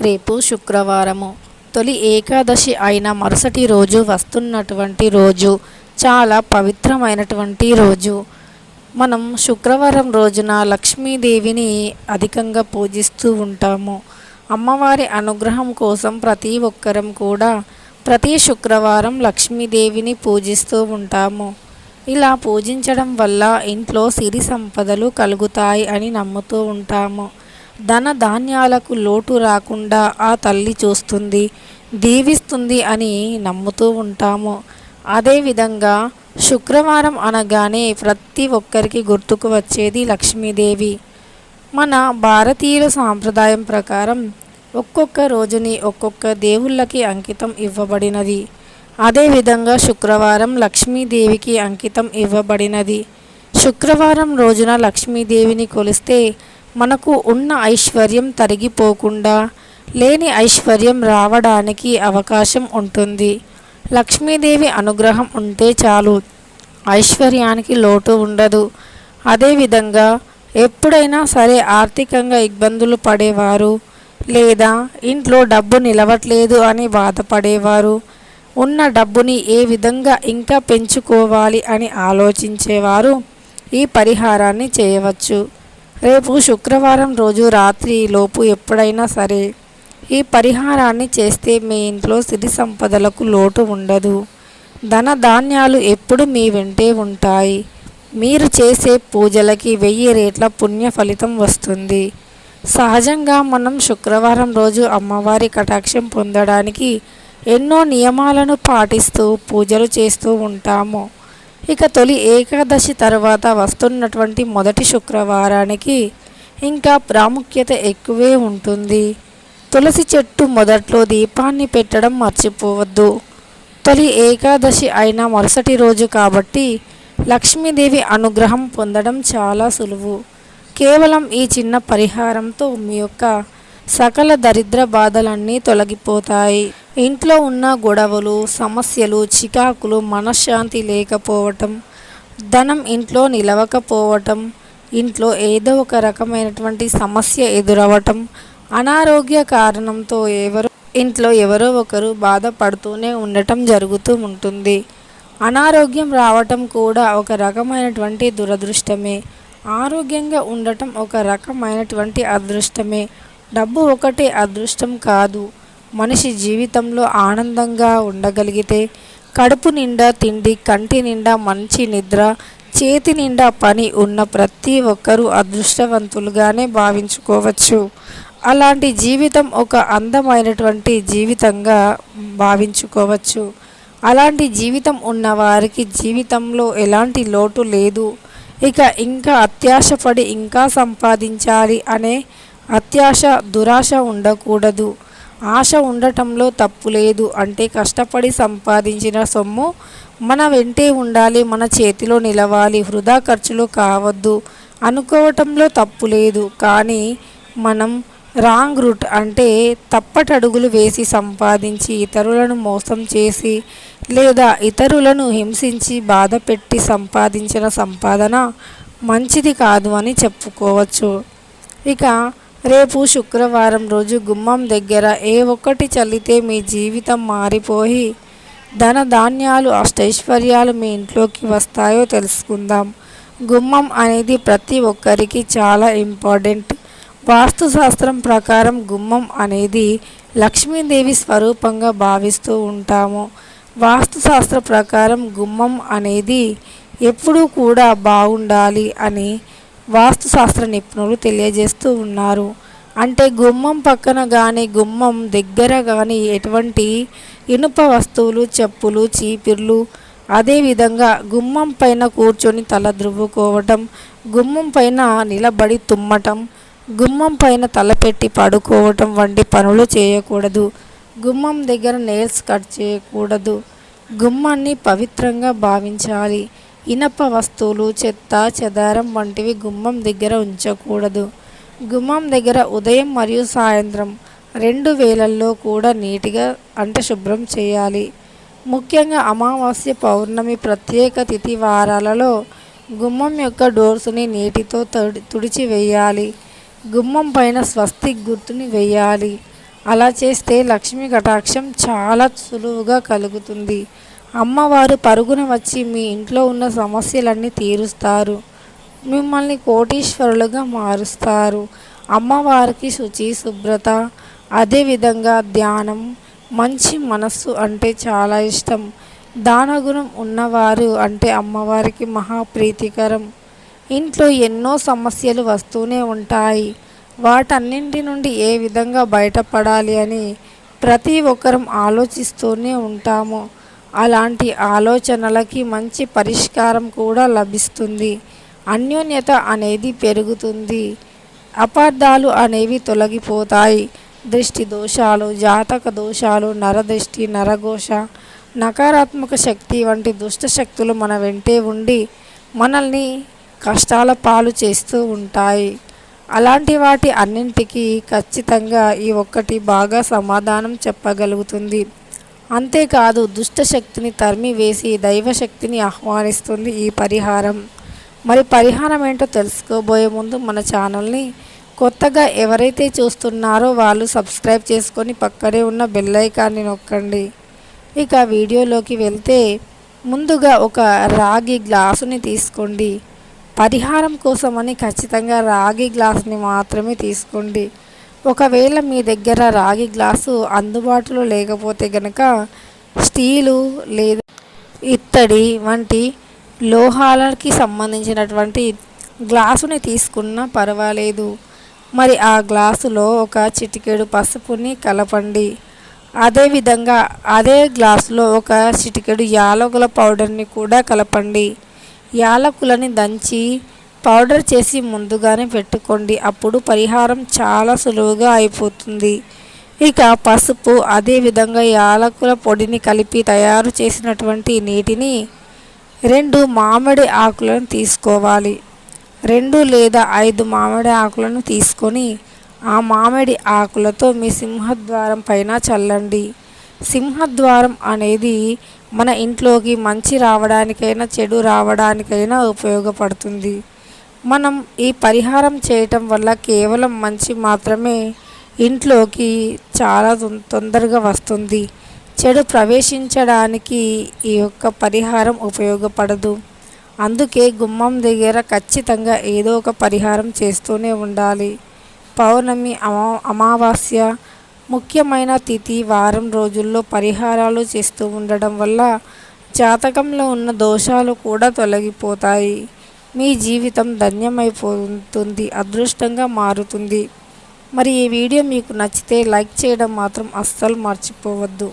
రేపు శుక్రవారము. తొలి ఏకాదశి అయిన మరుసటి రోజు వస్తున్నటువంటి రోజు చాలా పవిత్రమైనటువంటి రోజు. మనం శుక్రవారం రోజున లక్ష్మీదేవిని అధికంగా పూజిస్తూ ఉంటాము. అమ్మవారి అనుగ్రహం కోసం ప్రతి ఒక్కరం కూడా ప్రతి శుక్రవారం లక్ష్మీదేవిని పూజిస్తూ ఉంటాము. ఇలా పూజించడం వల్ల ఇంట్లో సిరి సంపదలు కలుగుతాయి అని నమ్ముతూ ఉంటాము. ధన ధాన్యాలకు లోటు రాకుండా ఆ తల్లి చూస్తుంది దీవిస్తుంది అని నమ్ముతూ ఉంటాము. అదేవిధంగా శుక్రవారం అనగానే ప్రతి ఒక్కరికి గుర్తుకు వచ్చేది లక్ష్మీదేవి. మన భారతీయుల సాంప్రదాయం ప్రకారం ఒక్కొక్క రోజుని ఒక్కొక్క దేవుళ్ళకి అంకితం ఇవ్వబడినది. అదేవిధంగా శుక్రవారం లక్ష్మీదేవికి అంకితం ఇవ్వబడినది. శుక్రవారం రోజున లక్ష్మీదేవిని కొలిస్తే మనకు ఉన్న ఐశ్వర్యం తరిగిపోకుండా లేని ఐశ్వర్యం రావడానికి అవకాశం ఉంటుంది. లక్ష్మీదేవి అనుగ్రహం ఉంటే చాలు. ఐశ్వర్యానికి లోటు ఉండదు. అదేవిధంగా ఎప్పుడైనా సరే ఆర్థికంగా ఇబ్బందులు పడేవారు లేదా ఇంట్లో డబ్బు నిలవట్లేదు అని బాధపడేవారు ఉన్న డబ్బుని ఏ విధంగా ఇంకా పెంచుకోవాలి అని ఆలోచించేవారు ఈ పరిహారాన్ని చేయవచ్చు. రేపు శుక్రవారం రోజు రాత్రి లోపు ఎప్పుడైనా సరే ఈ పరిహారాన్ని చేస్తే మీ ఇంట్లో సిరి సంపదలకు లోటు ఉండదు. ధన ధాన్యాలు ఎప్పుడు మీ వెంటే ఉంటాయి. మీరు చేసే పూజలకి వెయ్యి రేట్ల పుణ్య ఫలితం వస్తుంది. సహజంగా మనం శుక్రవారం రోజు అమ్మవారి కటాక్షం పొందడానికి ఎన్నో నియమాలను పాటిస్తూ పూజలు చేస్తూ ఉంటాము. ఇక తొలి ఏకాదశి తర్వాత వస్తున్నటువంటి మొదటి శుక్రవారానికి ఇంకా ప్రాముఖ్యత ఎక్కువే ఉంటుంది. తులసి చెట్టు మొదట్లో దీపాన్ని పెట్టడం మర్చిపోవద్దు. తొలి ఏకాదశి అయిన మరుసటి రోజు కాబట్టి లక్ష్మీదేవి అనుగ్రహం పొందడం చాలా సులువు. కేవలం ఈ చిన్న పరిహారంతో మీ యొక్క సకల దరిద్ర బాధలన్నీ తొలగిపోతాయి. ఇంట్లో ఉన్న గొడవలు సమస్యలు చికాకులు మనశ్శాంతి లేకపోవటం ధనం ఇంట్లో నిలవకపోవటం ఇంట్లో ఏదో ఒక రకమైనటువంటి సమస్య ఎదురవటం అనారోగ్య కారణంతో ఎవరో ఇంట్లో ఎవరో ఒకరు బాధపడుతూనే ఉండటం జరుగుతూ ఉంటుంది. అనారోగ్యం రావటం కూడా ఒక రకమైనటువంటి దురదృష్టమే. ఆరోగ్యంగా ఉండటం ఒక రకమైనటువంటి అదృష్టమే. డబ్బు ఒకటే అదృష్టం కాదు. మనిషి జీవితంలో ఆనందంగా ఉండగలిగితే కడుపు నిండా తిండి కంటి నిండా మంచి నిద్ర చేతి నిండా పని ఉన్న ప్రతి ఒక్కరూ అదృష్టవంతులుగానే భావించుకోవచ్చు. అలాంటి జీవితం ఒక అందమైనటువంటి జీవితంగా భావించుకోవచ్చు. అలాంటి జీవితం ఉన్న వారికి జీవితంలో ఎలాంటి లోటు లేదు. ఇక ఇంకా అత్యాశపడి ఇంకా సంపాదించాలి అనే అత్యాశ దురాశ ఉండకూడదు. ఆశ ఉండటంలో తప్పు లేదు. అంటే కష్టపడి సంపాదించిన సొమ్ము మన వెంటే ఉండాలి మన చేతిలో నిలవాలి వృధా ఖర్చులు కావద్దు అనుకోవటంలో తప్పు లేదు. కానీ మనం రాంగ్ రూట్ అంటే తప్పటడుగులు వేసి సంపాదించి ఇతరులను మోసం చేసి లేదా ఇతరులను హింసించి బాధ పెట్టి సంపాదించిన సంపాదన మంచిది కాదు అని చెప్పుకోవచ్చు. ఇక రేపు శుక్రవారం రోజు గుమ్మం దగ్గర ఏ ఒక్కటి చల్లితే మీ జీవితం మారిపోయి ధన ధాన్యాలు అష్టైశ్వర్యాలు మీ ఇంట్లోకి వస్తాయో తెలుసుకుందాం. గుమ్మం అనేది ప్రతి ఒక్కరికి చాలా ఇంపార్టెంట్. వాస్తుశాస్త్రం ప్రకారం గుమ్మం అనేది లక్ష్మీదేవి స్వరూపంగా భావిస్తూ ఉంటాము. వాస్తుశాస్త్ర ప్రకారం గుమ్మం అనేది ఎప్పుడూ కూడా బాగుండాలి అని వాస్తుశాస్త్ర నిపుణులు తెలియజేస్తూ ఉన్నారు. అంటే గుమ్మం పక్కన కానీ గుమ్మం దగ్గర కానీ ఎటువంటి ఇనుప వస్తువులు చెప్పులు చీపిర్లు అదేవిధంగా గుమ్మం పైన కూర్చొని తల ద్రువ్వుకోవటం గుమ్మం పైన నిలబడి తుమ్మటం గుమ్మం పైన తలపెట్టి పడుకోవటం వంటి పనులు చేయకూడదు. గుమ్మం దగ్గర నేల్స్ కట్ చేయకూడదు. గుమ్మాన్ని పవిత్రంగా భావించాలి. ఇనప వస్తువులు చెత్త చెదారం వంటివి గుమ్మం దగ్గర ఉంచకూడదు. గుమ్మం దగ్గర ఉదయం మరియు సాయంత్రం రెండు వేలల్లో కూడా నీటిగా అంటే శుభ్రం చేయాలి. ముఖ్యంగా అమావాస్య పౌర్ణమి ప్రత్యేక తిథి వారాలలో గుమ్మం యొక్క డోర్స్ని నీటితో తుడి తుడిచి వేయాలి. గుమ్మం పైన స్వస్తిక్ గుర్తుని వేయాలి. అలా చేస్తే లక్ష్మీ కటాక్షం చాలా సులువుగా కలుగుతుంది. అమ్మవారు పరుగున వచ్చి మీ ఇంట్లో ఉన్న సమస్యలన్నీ తీరుస్తారు. మిమ్మల్ని కోటీశ్వరులుగా మారుస్తారు. అమ్మవారికి శుచి శుభ్రత అదేవిధంగా ధ్యానం మంచి మనస్సు అంటే చాలా ఇష్టం. దానగుణం ఉన్నవారు అంటే అమ్మవారికి మహాప్రీతికరం. ఇంట్లో ఎన్నో సమస్యలు వస్తూనే ఉంటాయి. వాటన్నింటి నుండి ఏ విధంగా బయటపడాలి అని ప్రతి ఒక్కరం ఆలోచిస్తూనే ఉంటాము. అలాంటి ఆలోచనలకి మంచి పరిష్కారం కూడా లభిస్తుంది. అన్యోన్యత అనేది పెరుగుతుంది. అపార్థాలు అనేవి తొలగిపోతాయి. దృష్టి దోషాలు జాతక దోషాలు నరదృష్టి నరఘోష నకారాత్మక శక్తి వంటి దుష్ట శక్తులు మన వెంటే ఉండి మనల్ని కష్టాల పాలు చేస్తూ ఉంటాయి. అలాంటి వాటి అన్నింటికీ ఖచ్చితంగా ఈ ఒక్కటి బాగా సమాధానం చెప్పగలుగుతుంది. అంతేకాదు దుష్ట శక్తిని తరిమి వేసి దైవశక్తిని ఆహ్వానిస్తుంది ఈ పరిహారం. మరి పరిహారం ఏంటో తెలుసుకోబోయే ముందు మన ఛానల్ని కొత్తగా ఎవరైతే చూస్తున్నారో వాళ్ళు సబ్స్క్రైబ్ చేసుకొని పక్కనే ఉన్న బెల్ ఐకాన్ని నొక్కండి. ఇక వీడియోలోకి వెళ్తే ముందుగా ఒక రాగి గ్లాసుని తీసుకోండి. పరిహారం కోసమని ఖచ్చితంగా రాగి గ్లాసుని మాత్రమే తీసుకోండి. ఒకవేళ మీ దగ్గర రాగి గ్లాసు అందుబాటులో లేకపోతే గనక స్టీలు లేదా ఇత్తడి వంటి లోహాలకి సంబంధించినటువంటి గ్లాసుని తీసుకున్నా పర్వాలేదు. మరి ఆ గ్లాసులో ఒక చిటికెడు పసుపుని కలపండి. అదేవిధంగా అదే గ్లాసులో ఒక చిటికెడు యాలకుల పౌడర్ని కూడా కలపండి. యాలకులని దంచి పౌడర్ చేసి ముందుగానే పెట్టుకోండి. అప్పుడు పరిహారం చాలా సులువుగా అయిపోతుంది. ఇక పసుపు అదేవిధంగా యాలకుల పొడిని కలిపి తయారు చేసినటువంటి నీటిని రెండు మామిడి ఆకులను తీసుకోవాలి. రెండు లేదా ఐదు మామిడి ఆకులను తీసుకొని ఆ మామిడి ఆకులతో మీ సింహద్వారం పైన చల్లండి. సింహద్వారం అనేది మన ఇంట్లోకి మంచి రావడానికైనా చెడు రావడానికైనా ఉపయోగపడుతుంది. మనం ఈ పరిహారం చేయటం వల్ల కేవలం మంచి మాత్రమే ఇంట్లోకి చాలా తొందరగా వస్తుంది. చెడు ప్రవేశించడానికి ఈ యొక్క పరిహారం ఉపయోగపడదు. అందుకే గుమ్మం దగ్గర ఖచ్చితంగా ఏదో ఒక పరిహారం చేస్తూనే ఉండాలి. పౌర్ణమి అమా అమావాస్య ముఖ్యమైన తిథి వారం రోజుల్లో పరిహారాలు చేస్తూ ఉండడం వల్ల జాతకంలో ఉన్న దోషాలు కూడా తొలగిపోతాయి. మీ జీవితం ధన్యమైపోతుంది అదృష్టంగా మారుతుంది. మరి ఈ వీడియో మీకు నచ్చితే లైక్ చేయడం మాత్రం అస్సలు మర్చిపోవద్దు.